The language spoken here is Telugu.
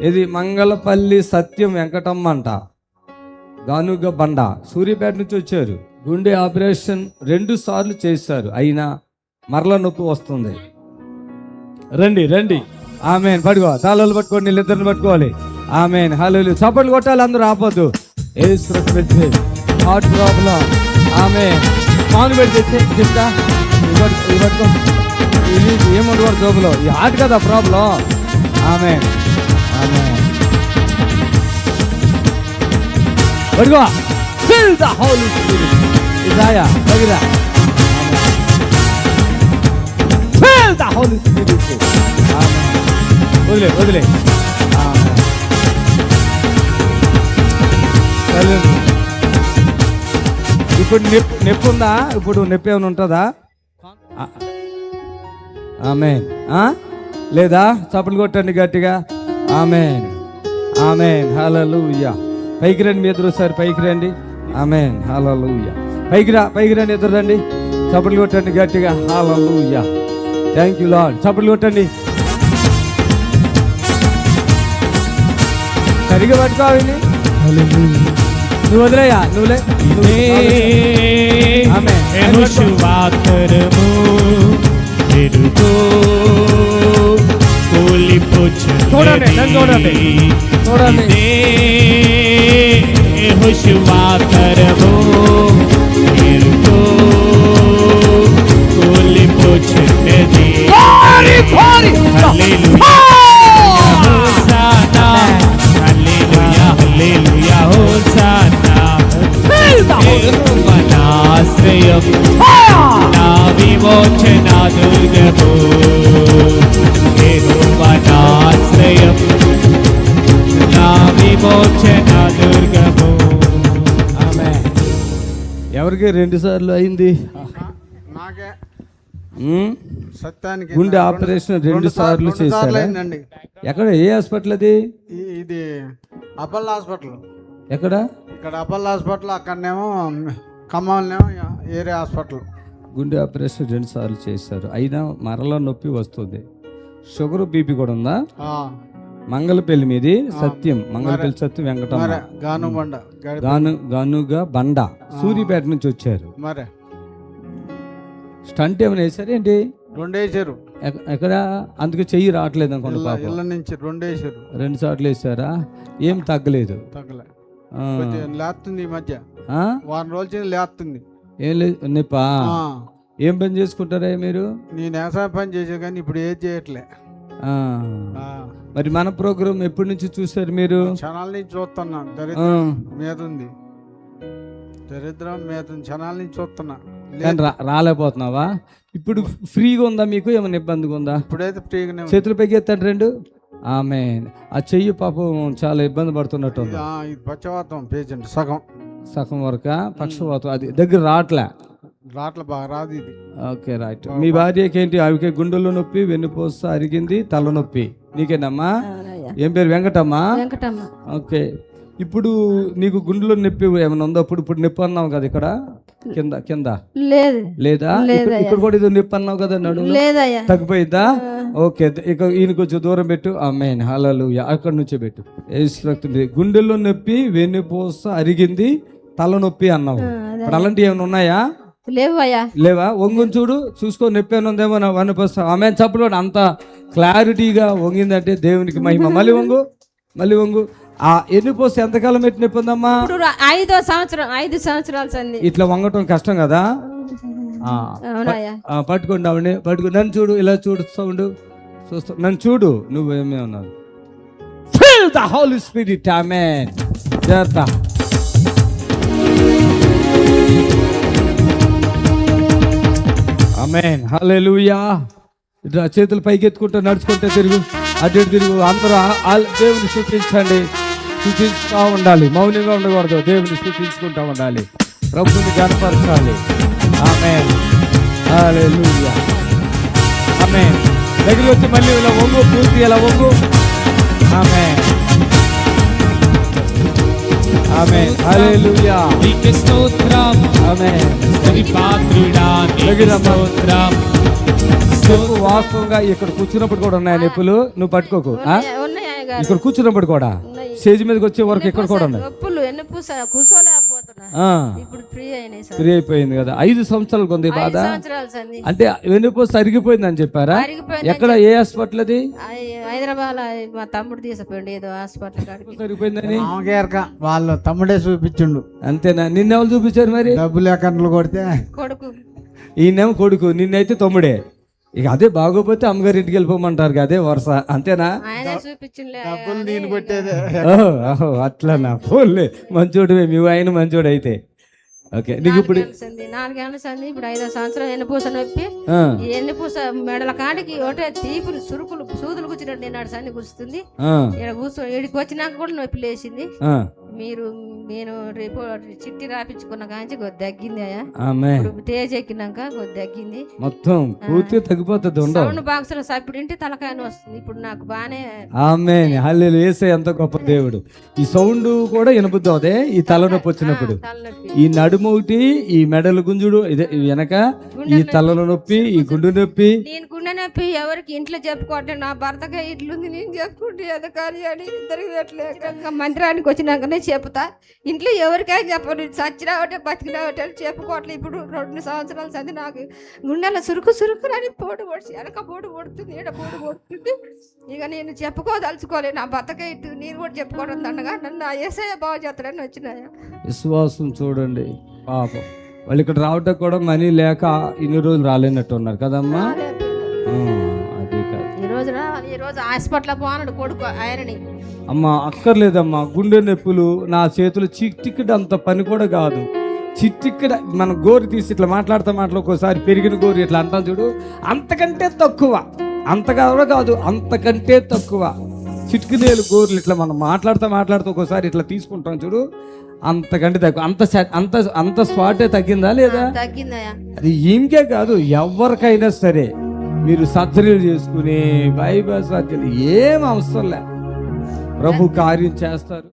ఇది మంగళపల్లి సత్యం వెంకటమ్మ అంట. గానుగ బండ సూర్యాపేట నుంచి వచ్చారు. గుండె ఆపరేషన్ రెండు సార్లు చేశారు. అయినా మరల నొప్పి వస్తుంది. రండి రండి. ఆమెన్. పట్టుకో తాళాలు పట్టుకోండి వీళ్ళిద్దరిని పట్టుకోవాలి. ఆమెన్. హలో చప్పట్లు కొట్టాలి అందరూ ఆపొద్దు. ఏ హార్ట్ ప్రాబ్లం. ఆమె మాను చెప్తా. పట్టు- పట్టుకో. ఇది కూడా జోబులో? ఈ హార్ట్ కదా ప్రాబ్లం. ఆమె ఆమె పడుకో. ఫిల్ ద హోలీ స్పిరిట్ ఇదాయా తగిరా ఫిల్ ద హోలీ స్పిరిట్ వదిలే వదిలే. ఇప్పుడు నొప్పి నొప్పి ఉందా ఇప్పుడు నొప్పి ఏమైనా ఉంటుందా? ఆమె. లేదా? చప్పలు కొట్టండి గట్టిగా. ఆమెన్. ఆమెన్. హల్లెలూయా. పైకి రండి మీ ఎదురు సార్ పైకి రండి. ఆమెన్. హల్లెలూయా. పైకి రా పైకి రండి ఎదురు రండి. చప్పలు కొట్టండి గట్టిగా. హల్లెలూయా. Thank you Lord. చప్పలు కొట్టండి. సరిగా పట్టుకోవాలి నువ్వు వదిలేయా? నువ్వులే. యెహోషువాకరము చూడండి, చూడండి. ఇదే యెహోషువాకరము ఎరుగో కూలిపోచున్నది. హల్లెలూయా. హోసానా. హల్లెలూయా, హల్లెలూయా, హోసానా. ఆశ్రయం నా విమోచన దుర్గము ఆశ్రయం నా విమోచన దుర్గము ఆమె ఎవరికి రెండు సార్లు అయింది? నాకే? సత్యానికి గుండె ఆపరేషన్ రెండు సార్లు చేశారా? ఎక్కడ? ఏ హాస్పిటల్ అది? ఇది అపల్ హాస్పిటల్. ఎక్కడ? ఇక్కడ అపల్ హాస్పిటల్ అక్కడనేమో ఖమ్మంలోనేమో ఏరియా హాస్పిటల్. గుండె ఆపరేషన్ రెండు సార్లు చేశారు. అయినా మరల నొప్పి వస్తుంది. షుగర్ బీపీ కూడా ఉందా? ఆ, మంగళపల్లి మీది సత్యం. మంగళపల్లి సత్యం వెంకటమ్మ. గాను బండ గడి- గాను గానుగా బండ. సూర్యపేట నుంచి వచ్చారు. మరే. స్టంట్ ఏమైనా వేశారు ఏంటి? రెండు వేసారు ఎక్క- ఎక్కడ? అందుకే చెయ్యి రావట్లేదు అనుకోండి ఇళ్ళ నుంచి రెండు వేసారు రెండు సార్లు వేసారా ఏం తగ్గలేదు. తగ్గలే. ఆ. కొంచెం లేస్తుంది ఈ మధ్య? వారం రోజుల లేస్తుంది ఏం లేదు నిప్పా ఏం పని చేసుకుంటారా మీరు? నేను వ్యవసాయ పని చేసా కానీ ఇప్పుడు ఏది చేయట్లే. మరి మన ప్రోగ్రామ్ ఎప్పటి నుంచి చూసారు మీరు? క్షణాల నుంచి చూస్తున్నా. దరిద్రం మీద ఉంది. దరిద్రం మీద క్షణాల నుంచి చూస్తున్నా. కానీ రాలేకపోతున్నావా? ఇప్పుడు ఫ్రీగా ఉందా మీకు? ఏమైనా ఇబ్బందిగా ఉందా? ఇప్పుడైతే ఫ్రీగానే ఉంది. చేతులు పైకి ఎత్తండి రెండు. ఆమె ఆ చెయ్యి పాపం చాలా ఇబ్బంది పడుతున్నట్టు పచ్చవాతం పేషెంట్ సగం. సగం వరక? పక్షవాతం. అది దగ్గర రావట్లే. రాట్ల బాగా రాదు ఇది. ఓకే రైట్ మీ భార్యకి ఏంటి ఆవికే గుండెల్లో నొప్పి వెన్నుపూస అరిగింది తలనొప్పి. నీకేనమ్మా? ఏం పేరు? వెంకటమ్మా? వెంకటమ్మ. ఓకే ఇప్పుడు నీకు గుండెలో నొప్పి ఏమైనా ఉందా? ఇప్పుడు ఇప్పుడు నొప్పి అన్నావు కదా ఇక్కడ? కింద కింద. లేదు. లేదా? ఇక్కడ- కూడా ఏదో నొప్పి అన్నావు కదా నడుము లేదయ్యా. తగ్గిపోయిందా? ఓకే ఇక ఈయన కొంచెం దూరం పెట్టు. అమ్మేన్ హలలు అక్కడ నుంచే పెట్టు. ఏసు రక్తం మీద. గుండెల్లో నొప్పి వెన్నుపూస అరిగింది తలనొప్పి అన్నావు. ఇప్పుడు అలాంటివి ఏమైనా ఉన్నాయా? లేవు అయ్యా లేవా? వంగుని చూడు చూసుకో నొప్పి అని ఉందేమో నా వనపస్తా ఆమె చప్పలో అంత క్లారిటీగా వంగిందంటే దేవునికి మహిమ. మళ్ళీ వంగు మళ్ళీ వంగు. ఆ ఎన్ని పోస్తే ఎంతకాలం పెట్టి నొప్పి ఉందమ్మా? ఇప్పుడు ఐదో సంవత్సరం ఐదు సంవత్సరాలు సంది ఇట్లా వంగటం కష్టం కదా? ఆ, అవునయ్యా. ఆ, పట్టుకోండి ఆవిడ పట్టుకో. నన్ను చూడు ఇలా చూడు సౌండ్ చూస్తా నన్ను చూడు నువ్వేమే ఉన్నావు. Fill the holy spirit amen జాగ్రత్త. ఆమెన్ హల్లెలూయా ఇట్లా చేతులు పైకెత్తుకుంటూ నడుచుకుంటే నడుచుకుంటూ తిరుగు. అటు తిరుగు. అందరూ ఆ- దేవుని సూచించండి స్థుతిస్తూ ఉండాలి. మౌనంగా ఉండకూడదు. దేవుని సూచించుకుంటూ ఉండాలి. ప్రభుని గనపరచాలి ఆమెన్ హల్లెలూయా ఆమెన్ దగ్గరికి వచ్చి మళ్ళీ ఇలా వంగు పూర్తి ఇలా వంగు. Amen amen. హల్లెలూయా. నీకు స్తోత్రం. ఆమెన్. స్తుతి పాత్రుడా నీకు. స్తోత్రం. వాస్తవంగా ఇక్కడ కూర్చున్నప్పుడు కూడా ఉన్నాయి నొప్పులు. నువ్వు పట్టుకోకు ఇక్కడ కూర్చున్నప్పుడు కూడా. ఉన్నాయి. స్టేజ్ మీదకి వచ్చే వరకు ఇక్కడ కూడా ఉన్నాయి. నొప్పులు ఎన్ని ఇప్పుడు ఫ్రీ అయినాయి సార్. ఫ్రీ అయిపోయింది కదా. ఐదు సంవత్సరాలకు ఉంది ఈ ఐదు బాధ? సంవత్సరాలు సంది అంటే వెన్నుపూస అరిగిపోయిందని చెప్పారా? అరిగిపోయింది ఎక్కడ ఏ హాస్పిటల్ అది హైదరాబాద్ మా తమ్ముడు తీసుకుపోయింది ఏదో హాస్పిటల్ కాడికి. సరిపోయిందని? మామగారిక వాళ్ళ తమ్ముడే చూపించిండు. అంతేనా? నిన్నెవరు చూపించారు మరి? డబ్బులు అకౌంట్లు కొడితే కొడుకు. ఈయనేమో కొడుకు నిన్నైతే తమ్ముడే. ఇక అదే బాగోపోతే అమ్మగారి ఇంటికి వెళ్ళిపోమంటారు అదే వరుస అంతేనా? డబ్బులు నేను కొట్టేదే అట్లానా? ఫోన్లే మంచోడు మీ ఆయన మంచోడు అయితే ఓకే నీకు ఇప్పుడు నాలుగేళ్ళ సంది ఇప్పుడు ఐదో సంవత్సరం ఎన్ని పూస నొప్పి? ఎన్ని పూస మెడల కాడికి ఒకటే తీపులు సురుకులు సూదులు కూర్చున్నట్టు నేను సన్ని కూర్చుంది. ఇక్కడ కూర్చో ఇక్కడికి వచ్చినాక కూడా నొప్పి లేచింది. మీరు నేను రిపోర్ట్ చిట్టి రాపించుకున్న కాంచి కొద్ది తగ్గింది అయ్యా. ఆమె. తేజ్ ఎక్కినాక కొద్ది తగ్గింది. మొత్తం పూర్తిగా తగ్గిపోతుంది సౌండ్ బాక్స్లో సప్పుడు ఇంటి తలకాయన వస్తుంది. ఇప్పుడు నాకు బానే ఆమె. హల్లెలు వేసే ఎంత గొప్ప దేవుడు. ఈ సౌండ్ కూడా వినబుద్ది అవుతే ఈ తలనొప్పి వచ్చినప్పుడు. ఈ నడుము ఒకటి ఈ మెడల గుంజుడు ఇదే వెనక ఈ తలలో నొప్పి ఈ గుండు నొప్పి. నేను గుండె నొప్పి ఎవరికి ఇంట్లో చెప్పుకోవట్లేదు నా భర్తగా ఇట్లుంది నేను చెప్పుకుంటే అది కార్యాన్ని ఇద్దరికి పెట్టలేక. మందిరానికి వచ్చినాకనే చెప్తా ఇంట్లో ఎవరికైనా చెప్పను చచ్చినా ఒకటే బతికినా ఒకటే అని చెప్పుకోవట్లేదు ఇప్పుడు రెండు సంవత్సరాలు చదివి నాకు గుండెలో సురుకు సురుకు అని పోటు పొడిచి వెనక పోటు పడుతుంది ఈడ పోటు పడుతుంది. ఇక నేను చెప్పుకోదలుచుకోలేదు నా భర్తగా ఇటు నేను కూడా చెప్పుకోవడం దండగా. నన్ను ఏసఐ బాగా చేస్తాడని వచ్చినాయా? విశ్వాసం చూడండి పాపం. వాళ్ళు ఇక్కడ రావటం కూడా మనీ లేక ఇన్ని రోజులు రాలేనట్టు ఉన్నారు కదమ్మా అది కాదు. ఈ రోజు రా ఈ రోజు హాస్పిటల్ పోనాడు కొడుకు ఆయనని. అమ్మ అక్కర్లేదమ్మా గుండె నొప్పులు నా చేతులు చిట్టిక్కడ అంత పని కూడా కాదు. చిట్టిక్కడ మన గోరు తీసి ఇట్లా మాట్లాడుతూ మాటలు ఒక్కోసారి పెరిగిన గోరు ఇట్లా అంటాం చూడు. అంతకంటే తక్కువ అంతగా కూడా కాదు అంతకంటే తక్కువ చిటికినేలు గోర్లు ఇట్లా మనం మాట్లాడుతూ మాట్లాడుతూ ఒక్కోసారి ఇట్లా తీసుకుంటాం చూడు. అంతకంటే తక్కువ అంత అంత అంత స్పాటే తగ్గిందా లేదా? తగ్గిందయ్యా. అది ఈమెకే కాదు ఎవరికైనా సరే. మీరు సర్జరీలు చేసుకుని బైపాస్ సర్జరీ ఏం అవసరం లే. ప్రభు కార్యం చేస్తారు.